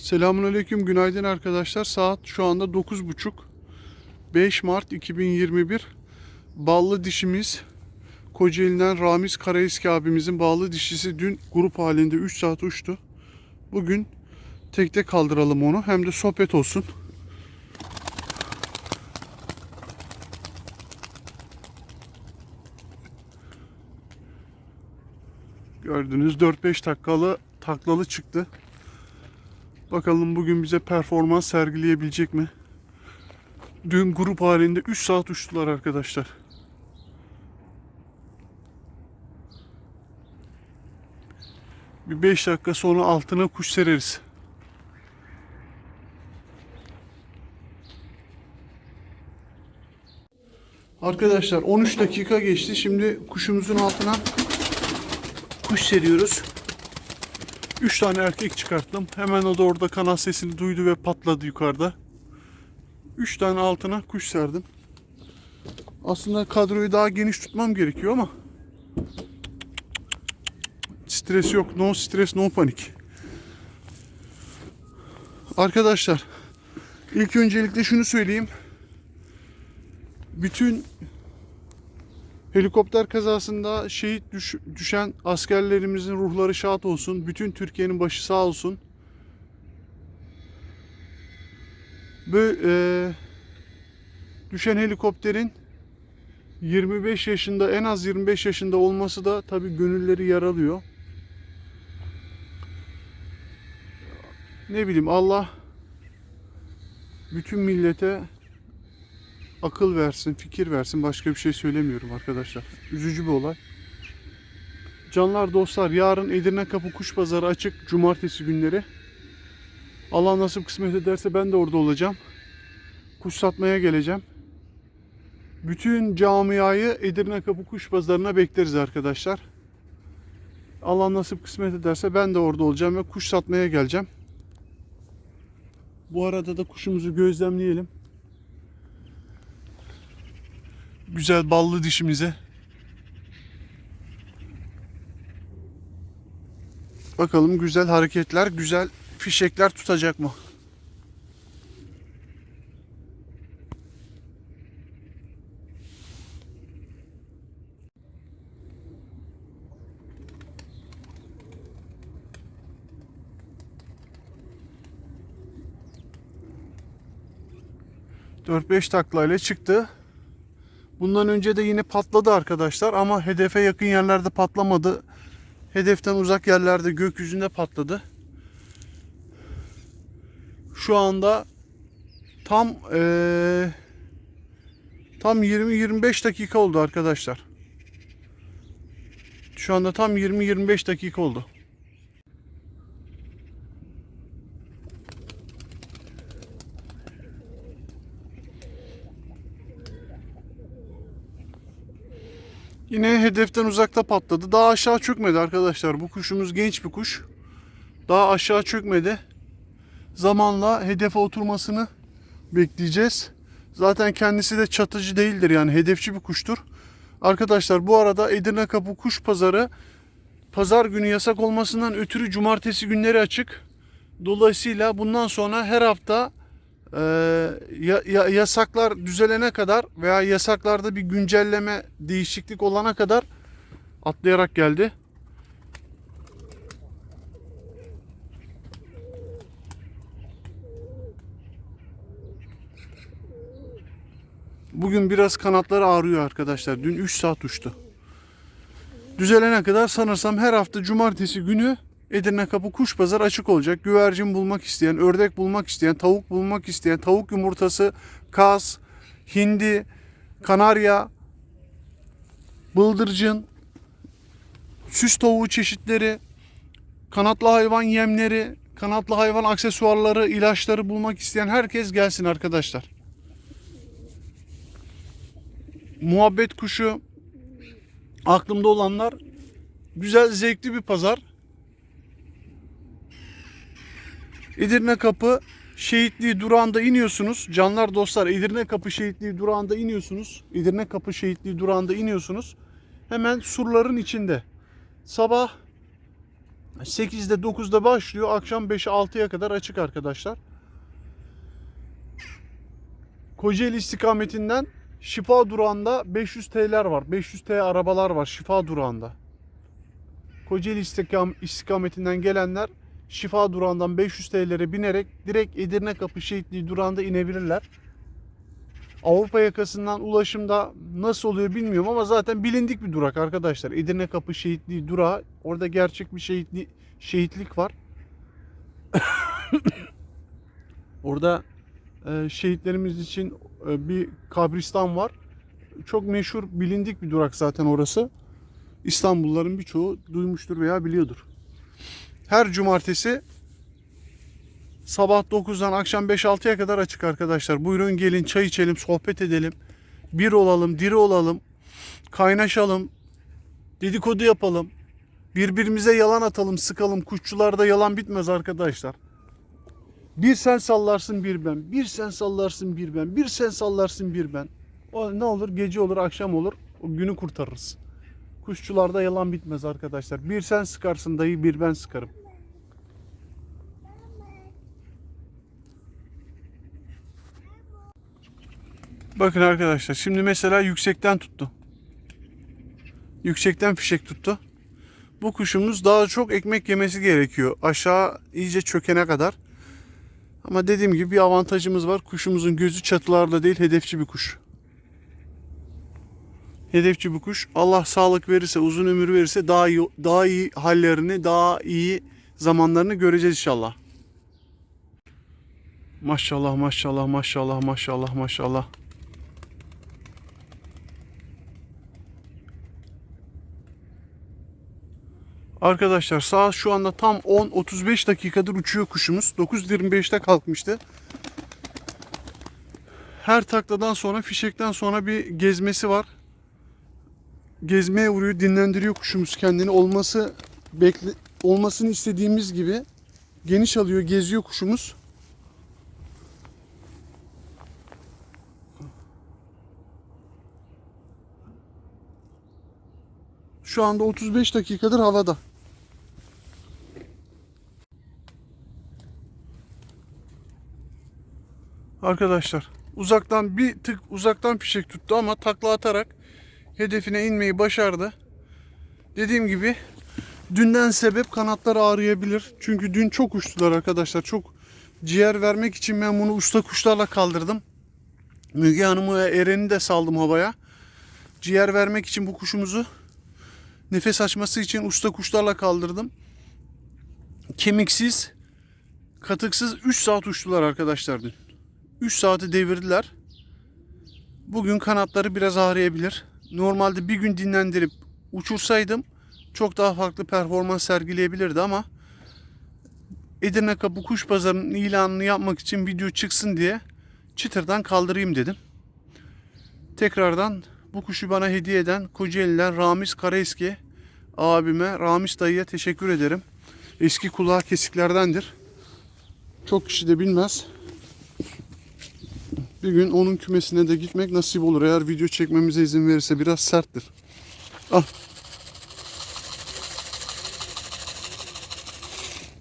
Selamünaleyküm, günaydın arkadaşlar. Saat şu anda 9.30. 5 Mart 2021. Ballı dişimiz Kocaeli'den Ramiz Karaeski abimizin ballı dişisi dün grup halinde 3 saat uçtu. Bugün tekte kaldıralım onu hem de sohbet olsun. Gördünüz 4-5 dakikalı taklalı çıktı. Bakalım bugün bize performans sergileyebilecek mi? Dün grup halinde 3 saat uçtular arkadaşlar. Bir 5 dakika sonra altına kuş sereriz. Arkadaşlar 13 dakika geçti. Şimdi kuşumuzun altına kuş seriyoruz. 3 tane erkek çıkarttım. Hemen o da orada kanat sesini duydu ve patladı yukarıda. 3 tane altına kuş serdim. Aslında kadroyu daha geniş tutmam gerekiyor ama stres yok. No stres, no panik. Arkadaşlar ilk öncelikle şunu söyleyeyim. Bütün Helikopter kazasında şehit düş- düşen askerlerimizin ruhları şad olsun. Bütün Türkiye'nin başı sağ olsun. Böyle düşen helikopterin 25 yaşında en az 25 yaşında olması da tabii gönülleri yaralıyor. Ne bileyim Allah bütün millete akıl versin, fikir versin. Başka bir şey söylemiyorum arkadaşlar. Üzücü bir olay. Canlar dostlar yarın Edirne Kapı Kuş Pazarı açık cumartesi günleri. Allah nasip kısmet ederse ben de orada olacağım. Kuş satmaya geleceğim. Bütün camiayı Edirne Kapı Kuş Pazarı'na bekleriz arkadaşlar. Allah nasip kısmet ederse ben de orada olacağım ve kuş satmaya geleceğim. Bu arada da kuşumuzu gözlemleyelim. Güzel ballı dişimize. Bakalım güzel hareketler, güzel fişekler tutacak mı? Dört beş taklayla çıktı. Bundan önce de yine patladı arkadaşlar ama hedefe yakın yerlerde patlamadı. Hedeften uzak yerlerde gökyüzünde patladı. Şu anda tam eee, tam 20-25 dakika oldu arkadaşlar. Şu anda tam 20-25 dakika oldu. Yine hedeften uzakta patladı. Daha aşağı çökmedi arkadaşlar. Bu kuşumuz genç bir kuş. Daha aşağı çökmedi. Zamanla hedefe oturmasını bekleyeceğiz. Zaten kendisi de çatıcı değildir yani hedefçi bir kuştur. Arkadaşlar bu arada Edirne Kapı Kuş Pazarı pazar günü yasak olmasından ötürü cumartesi günleri açık. Dolayısıyla bundan sonra her hafta ee, ya, ya- yasaklar düzelene kadar veya yasaklarda bir güncelleme değişiklik olana kadar atlayarak geldi. Bugün biraz kanatları ağrıyor arkadaşlar. Dün 3 saat uçtu. Düzelene kadar sanırsam her hafta cumartesi günü Edirne Kapı Kuş Pazarı açık olacak. Güvercin bulmak isteyen, ördek bulmak isteyen, tavuk bulmak isteyen, tavuk yumurtası, kaz, hindi, kanarya, bıldırcın, süs tavuğu çeşitleri, kanatlı hayvan yemleri, kanatlı hayvan aksesuarları, ilaçları bulmak isteyen herkes gelsin arkadaşlar. Muhabbet kuşu aklımda olanlar güzel zevkli bir pazar. Edirne Kapı Şehitliği durağında iniyorsunuz. Canlar dostlar Edirne Kapı Şehitliği durağında iniyorsunuz. Edirne Kapı Şehitliği durağında iniyorsunuz. Hemen surların içinde. Sabah 8'de 9'da başlıyor. Akşam 5'e 6'ya kadar açık arkadaşlar. Kocaeli istikametinden Şifa durağında 500 T'ler var. 500 T arabalar var Şifa durağında. Kocaeli istikam, istikametinden gelenler Şifa durağından 500 TL'lere binerek direkt Edirne Kapı Şehitliği durağında inebilirler. Avrupa yakasından ulaşımda nasıl oluyor bilmiyorum ama zaten bilindik bir durak arkadaşlar. Edirne Kapı Şehitliği durağı. Orada gerçek bir şehitli, şehitlik var. Orada e, şehitlerimiz için e, bir kabristan var. Çok meşhur, bilindik bir durak zaten orası. İstanbulluların birçoğu duymuştur veya biliyordur. Her cumartesi sabah 9'dan akşam 5-6'ya kadar açık arkadaşlar. Buyurun gelin çay içelim, sohbet edelim. Bir olalım, diri olalım. Kaynaşalım. Dedikodu yapalım. Birbirimize yalan atalım, sıkalım. Kuşçularda yalan bitmez arkadaşlar. Bir sen sallarsın bir ben. Bir sen sallarsın bir ben. Bir sen sallarsın bir ben. O ne olur? Gece olur, akşam olur. O günü kurtarırız. Kuşçularda yalan bitmez arkadaşlar. Bir sen sıkarsın dayı, bir ben sıkarım. Bakın arkadaşlar şimdi mesela yüksekten tuttu. Yüksekten fişek tuttu. Bu kuşumuz daha çok ekmek yemesi gerekiyor. Aşağı iyice çökene kadar. Ama dediğim gibi bir avantajımız var. Kuşumuzun gözü çatılarda değil, hedefçi bir kuş. Hedefçi bir kuş. Allah sağlık verirse, uzun ömür verirse daha iyi daha iyi hallerini, daha iyi zamanlarını göreceğiz inşallah. Maşallah, maşallah, maşallah, maşallah, maşallah. Arkadaşlar saat şu anda tam 10-35 dakikadır uçuyor kuşumuz. 9.25'te kalkmıştı. Her takladan sonra fişekten sonra bir gezmesi var. Gezmeye vuruyor, dinlendiriyor kuşumuz kendini. Olması bekle olmasını istediğimiz gibi geniş alıyor, geziyor kuşumuz. Şu anda 35 dakikadır havada. Arkadaşlar uzaktan bir tık uzaktan fişek tuttu ama takla atarak hedefine inmeyi başardı. Dediğim gibi dünden sebep kanatlar ağrıyabilir. Çünkü dün çok uçtular arkadaşlar. Çok ciğer vermek için ben bunu usta kuşlarla kaldırdım. Müge Hanım'ı ve Eren'i de saldım havaya. Ciğer vermek için bu kuşumuzu nefes açması için usta kuşlarla kaldırdım. Kemiksiz, katıksız 3 saat uçtular arkadaşlar dün. 3 saati devirdiler. Bugün kanatları biraz ağrıyabilir. Normalde bir gün dinlendirip uçursaydım çok daha farklı performans sergileyebilirdi ama Edirne Kapı Kuş Pazarı'nın ilanını yapmak için video çıksın diye çıtırdan kaldırayım dedim. Tekrardan bu kuşu bana hediye eden Kocaeli'den Ramiz Karaeski abime, Ramiz dayıya teşekkür ederim. Eski kulağı kesiklerdendir. Çok kişi de bilmez. Bir gün onun kümesine de gitmek nasip olur. Eğer video çekmemize izin verirse biraz serttir. Al.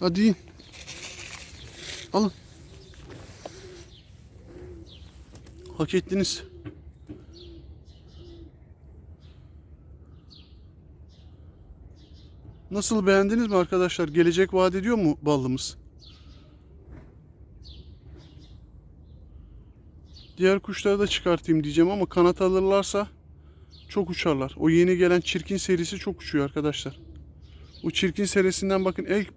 Hadi yiyin. Alın. Hak ettiniz. Nasıl beğendiniz mi arkadaşlar? Gelecek vaat ediyor mu ballımız? Diğer kuşları da çıkartayım diyeceğim ama kanat alırlarsa çok uçarlar. O yeni gelen çirkin serisi çok uçuyor arkadaşlar. O çirkin serisinden bakın ilk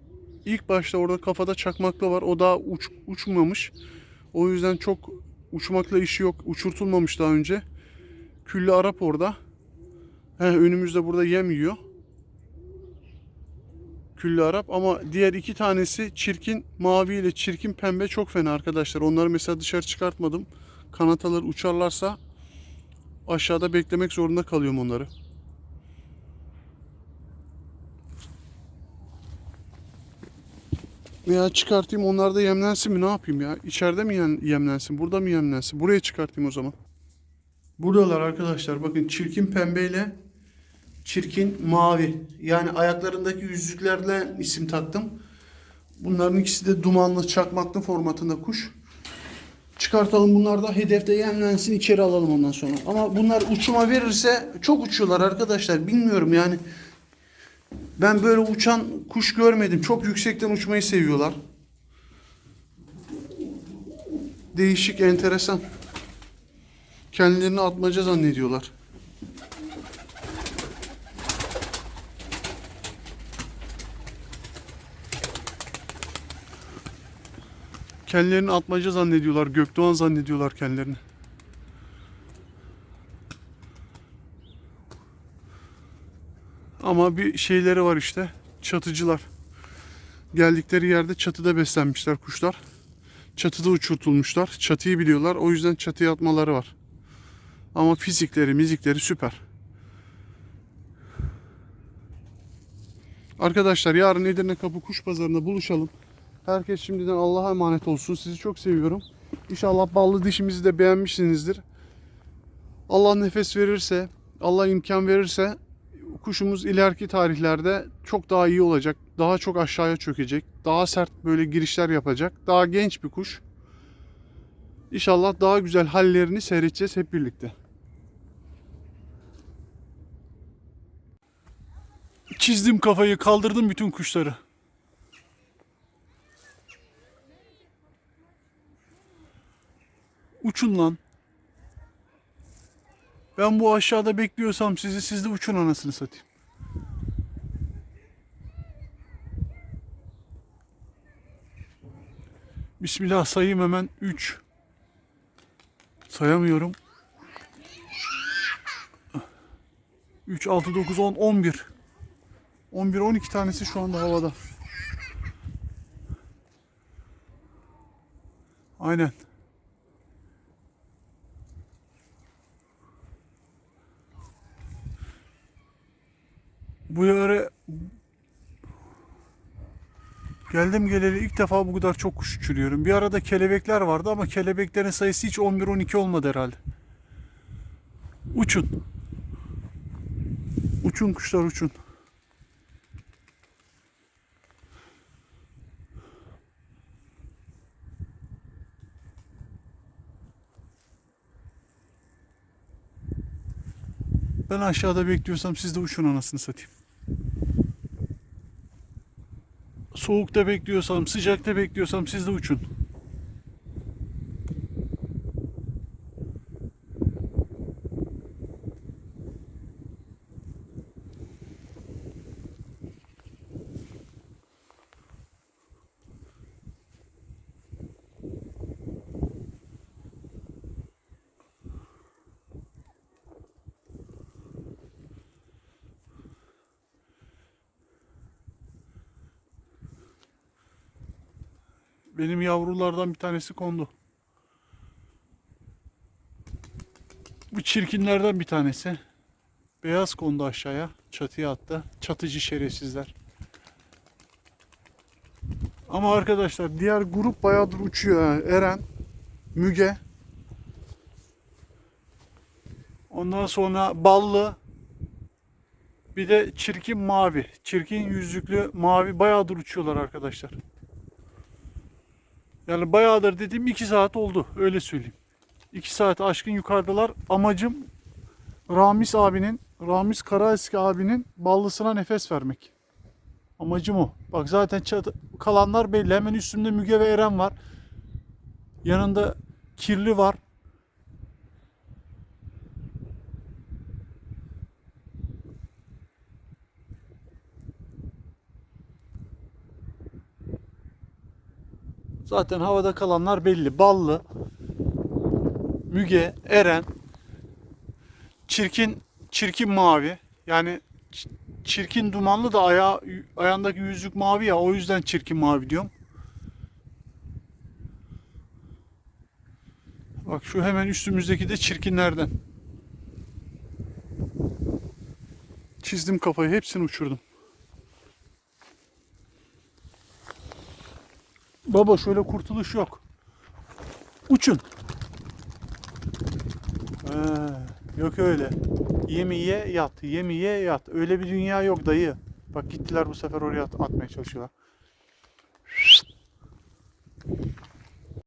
ilk başta orada kafada çakmaklı var. O daha uç, uçmamış. O yüzden çok uçmakla işi yok. Uçurtulmamış daha önce. Küllü Arap orada. He, önümüzde burada yem yiyor. Küllü Arap ama diğer iki tanesi çirkin mavi ile çirkin pembe çok fena arkadaşlar. Onları mesela dışarı çıkartmadım. Kanatalar uçarlarsa aşağıda beklemek zorunda kalıyorum onları. Veya çıkartayım onlar da yemlensin mi ne yapayım ya? İçeride mi yem- yemlensin? Burada mı yemlensin? Buraya çıkartayım o zaman. Buradalar arkadaşlar. Bakın çirkin pembeyle çirkin mavi. Yani ayaklarındaki yüzüklerle isim taktım. Bunların ikisi de dumanlı çakmaklı formatında kuş. Çıkartalım bunlar da hedefte yemlensin içeri alalım ondan sonra. Ama bunlar uçuma verirse çok uçuyorlar arkadaşlar. Bilmiyorum yani. Ben böyle uçan kuş görmedim. Çok yüksekten uçmayı seviyorlar. Değişik, enteresan. Kendilerini atmaca zannediyorlar. Kendilerini atmaca zannediyorlar. Gökdoğan zannediyorlar kendilerini. Ama bir şeyleri var işte. Çatıcılar. Geldikleri yerde çatıda beslenmişler kuşlar. Çatıda uçurtulmuşlar. Çatıyı biliyorlar. O yüzden çatıya atmaları var. Ama fizikleri, mizikleri süper. Arkadaşlar yarın Edirne Kapı Kuş Pazarı'nda buluşalım. Herkes şimdiden Allah'a emanet olsun. Sizi çok seviyorum. İnşallah ballı dişimizi de beğenmişsinizdir. Allah nefes verirse, Allah imkan verirse kuşumuz ileriki tarihlerde çok daha iyi olacak. Daha çok aşağıya çökecek. Daha sert böyle girişler yapacak. Daha genç bir kuş. İnşallah daha güzel hallerini seyredeceğiz hep birlikte. Çizdim kafayı, kaldırdım bütün kuşları. Uçun lan. Ben bu aşağıda bekliyorsam sizi siz de uçun anasını satayım. Bismillah sayayım hemen. 3 Sayamıyorum. 3, 6, 9, 10, 11 11, 12 tanesi şu anda havada. Aynen Bu yere geldim geleli ilk defa bu kadar çok kuş uçuruyorum. Bir arada kelebekler vardı ama kelebeklerin sayısı hiç 11-12 olmadı herhalde. Uçun. Uçun kuşlar uçun. Ben aşağıda bekliyorsam siz de uçun anasını satayım. Soğukta bekliyorsam, sıcakta bekliyorsam siz de uçun. Benim yavrulardan bir tanesi kondu. Bu çirkinlerden bir tanesi. Beyaz kondu aşağıya. Çatıya attı. Çatıcı şerefsizler. Ama arkadaşlar diğer grup bayağıdır uçuyor. ha. Eren, Müge. Ondan sonra Ballı. Bir de çirkin mavi. Çirkin yüzüklü mavi bayağıdır uçuyorlar arkadaşlar. Yani bayağıdır dediğim 2 saat oldu öyle söyleyeyim. 2 saat aşkın yukarıdalar. Amacım Ramiz abinin, Ramiz Karaeski abinin ballısına nefes vermek. Amacım o. Bak zaten çatı, kalanlar belli. Hemen üstümde Müge ve Eren var. Yanında Kirli var. Zaten havada kalanlar belli. Ballı, Müge, Eren, çirkin çirkin mavi. Yani çirkin dumanlı da ayağı, ayağındaki yüzük mavi ya o yüzden çirkin mavi diyorum. Bak şu hemen üstümüzdeki de çirkinlerden. Çizdim kafayı hepsini uçurdum. Baba şöyle kurtuluş yok. Uçun. Ee, Yok öyle. Yemi ye yat. Yemi ye yat. Öyle bir dünya yok dayı. Bak gittiler bu sefer oraya at- atmaya çalışıyorlar.